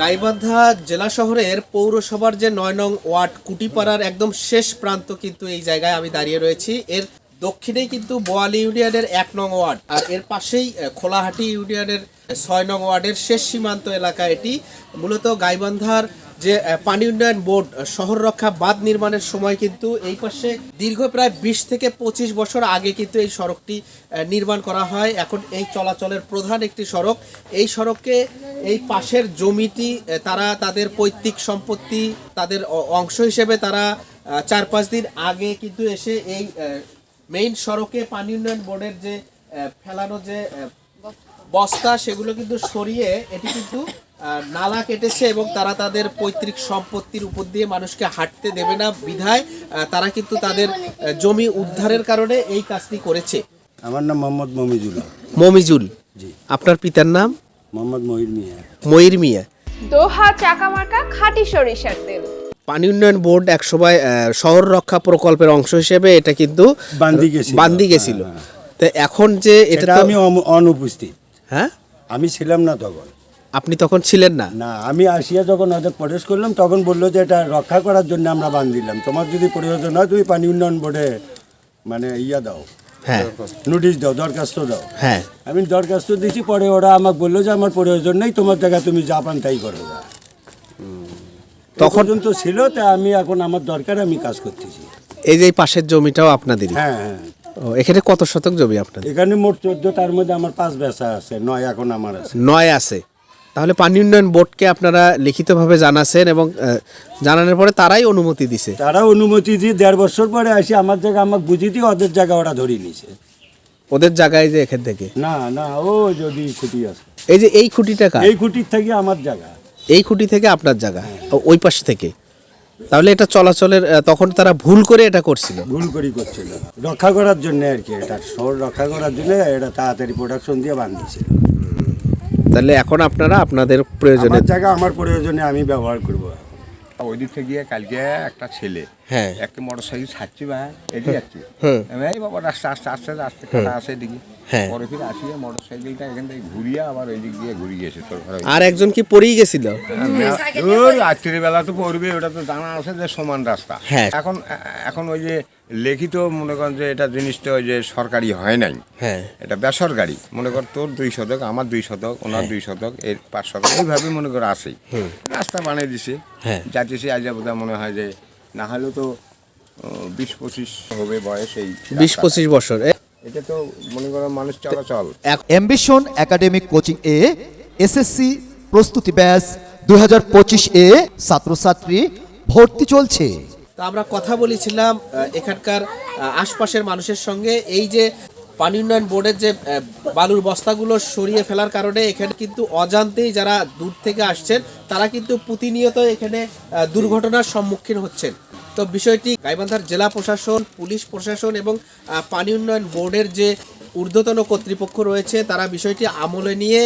গাইবান্ধা জেলা শহরের পৌরসভার যে নয় নং ওয়ার্ড কুটিপাড়ার একদম শেষ প্রান্ত কিন্তু এই জায়গায় আমি দাঁড়িয়ে রয়েছি। এর দক্ষিণেই কিন্তু বোয়ালি ইউনিয়নের এক নং ওয়ার্ড আর এর পাশেই খোলাহাটি ইউনিয়নের ছয় নং ওয়ার্ডের শেষ সীমান্ত এলাকা এটি। মূলত গাইবান্ধার যে পানি উন্নয়ন বোর্ড, শহর রক্ষা বাঁধ নির্মাণের সময় কিন্তু এই পাশে দীর্ঘ প্রায় বিশ থেকে পঁচিশ বছর আগে কিন্তু এই সড়কটি নির্মাণ করা হয়। এখন এই চলাচলের প্রধান একটি সড়ক। এই সড়কে এই পাশের জমিটি তারা তাদের পৈতৃক সম্পত্তি, তাদের অংশ হিসেবে তারা চার পাঁচ দিন আগে কিন্তু এসে এই মেইন সড়কে পানি উন্নয়ন বোর্ডের যে ফেলানো যে বস্তা সেগুলো কিন্তু সরিয়ে এটি কিন্তু নালা কেটেছে এবং তারা তাদের পৈতৃক সম্পত্তির উপর দিয়ে মানুষকে হাঁটতে দেবে না বিধায় তারা কিন্তু তাদের জমি উদ্ধারের কারণে এই কাজটি করেছে। আমার নাম মোহাম্মদ মমিজুল মমিজুল জি। আপনার পিতার নাম? মোহাম্মদ মহির মিয়া। ময়ূর মিয়া। দোহা চাকামার্কা খাঁটি সরিষার তেল পানি উন্নয়ন বোর্ড এক সময় শহর রক্ষা প্রকল্পের অংশ হিসেবে এটা কিন্তু বান্দি গেছিল। বান্দি গেছিল। হ্যাঁ, তো এখন যে এটা আমি অনুপস্থিত। হ্যাঁ? আমি ছিলাম না তখন। আপনি তখন ছিলেন না? না আমি আসিয়া যখন ওদের প্রবেশ করলাম তখন বলল যে এটা রক্ষা করার জন্য আমরা বান দিলাম। তোমার যদি প্রয়োজন হয় তুমি পানি উন্নয়ন বোর্ডে মানে ইয়া দাও। হ্যাঁ। নোটিশ দাও দরখাস্ত দাও। হ্যাঁ। আমি দরখাস্ত দিয়েছি পরে ওরা আমাকে বলল যে আমার প্রয়োজন নেই তোমার জায়গায় তুমি যা পান তাই করো তখন পর্যন্ত ছিল তা আমি এখন আমার দরকার আমি কাজ করতেছি। এই যে পাশের জমিটাও আপনাদেরই? হ্যাঁ হ্যাঁ। ও, এখানে কত শতক জমি আপনাদের? এখানে মোট চোদ্দ তার মধ্যে আমার পাঁচ বেচা আছে নয় এখন আমার আছে। নয় আছে। তাহলে পানি উন্নয়ন বোর্ডকে আপনারা লিখিতভাবে জানাছেন এবং জানানোর পরে তারাই অনুমতি দিছে। তারা অনুমতি দিয়ে দেড় বছর পরে আসি আমার জায়গা আমাকে বুঝিয়ে দিয়ে ওদের জায়গা ওরা ধরিয়ে নিছে। ওদের জায়গায় যে এখান থেকে? না না ও যদি খুঁটি আছে। এই যে এই খুঁটিটা? এই খুঁটির থেকে আমার জায়গা। এই খুঁটি থেকে আপনার জায়গা? ও, ওই পাশ থেকে? তাহলে এটা চলাচলের তখন তারা ভুল করে এটা করছিল। ভুল করি করছিল। রক্ষা করার জন্য আর কি এটা শহর রক্ষা করার জন্য এটা তাড়াতাড়ি প্রোডাকশন দিয়ে বান্ধিছে তাহলে এখন আপনারা আপনাদের প্রয়োজনে জায়গা আমার প্রয়োজনে আমি ব্যবহার করব। ওই দিক থেকে গিয়ে কালকে একটা ছেলে হ্যাঁ। একটা মোটর সাইকেল ছাড়ছি বা এদিকে যাচ্ছি। এই বাবা রাস্তা আস্তে আস্তে আস্তে কাটা আসে এদিকে। হ্যাঁ। পরে ফিরে আসিয়ে মোটর সাইকেলটা এখান থেকে ঘুরিয়ে আবার ওই দিক দিয়ে ঘুরিয়ে গেছে তোর ঘরে আর একজন কি পড়েই গেছিল? রাত্রিবেলা তো পড়বে ওটা তো জানা আছে যে সমান রাস্তা। হ্যাঁ। এখন এখন ওই যে লিখিত মনে করেন যে এটা জিনিসটা ওই যে সরকারি হয় নাই। হ্যাঁ। এটা বেসরকারি। মনে কর তোর দুই শতক আমার দুই শতক ওনার দুই শতক এর পাঁচ শতক এইভাবে মনে কর আসেই রাস্তা বানিয়ে দিছে। হ্যাঁ। যাচ্ছি আজ মনে হয় যে না হলেও তো বিশ পঁচিশ হবে বয়স এই বিশ পঁচিশ বছর। এটা তো মনে করো মানুষ চলাচল। অ্যাম্বিশন একাডেমিক কোচিং এ এসএসসি প্রস্তুতি ব্যাচ দুই এ ছাত্রছাত্রী ভর্তি চলছে। তো আমরা কথা বলেছিলাম এখানকার আশপাশের মানুষের সঙ্গে। এই যে পানি উন্নয়ন বোর্ডের যে বালুর বস্তাগুলো সরিয়ে ফেলার কারণে এখানে কিন্তু অজান্তেই যারা দূর থেকে আসছেন তারা কিন্তু প্রতিনিয়ত এখানে দুর্ঘটনার সম্মুখীন হচ্ছেন। তো বিষয়টি গাইবান্ধার জেলা প্রশাসন, পুলিশ প্রশাসন এবং পানি উন্নয়ন বোর্ডের যে ঊর্ধ্বতন কর্তৃপক্ষ রয়েছে, তারা বিষয়টি আমলে নিয়ে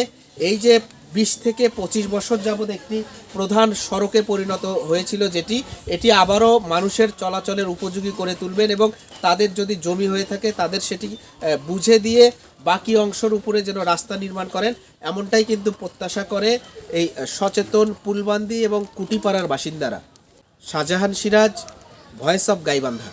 এই যে বিশ থেকে পঁচিশ বছর যাবৎ একটি প্রধান সড়কে পরিণত হয়েছিল যেটি, এটি আবারও মানুষের চলাচলের উপযোগী করে তুলবেন এবং তাদের যদি জমি হয়ে থাকে তাদের সেটি বুঝে দিয়ে বাকি অংশের উপরে যেন রাস্তা নির্মাণ করেন, এমনটাই কিন্তু প্রত্যাশা করে এই সচেতন পুলবান্দি এবং কুটিপাড়ার বাসিন্দারা। Shahjahan Siraj voice of Gaibandha.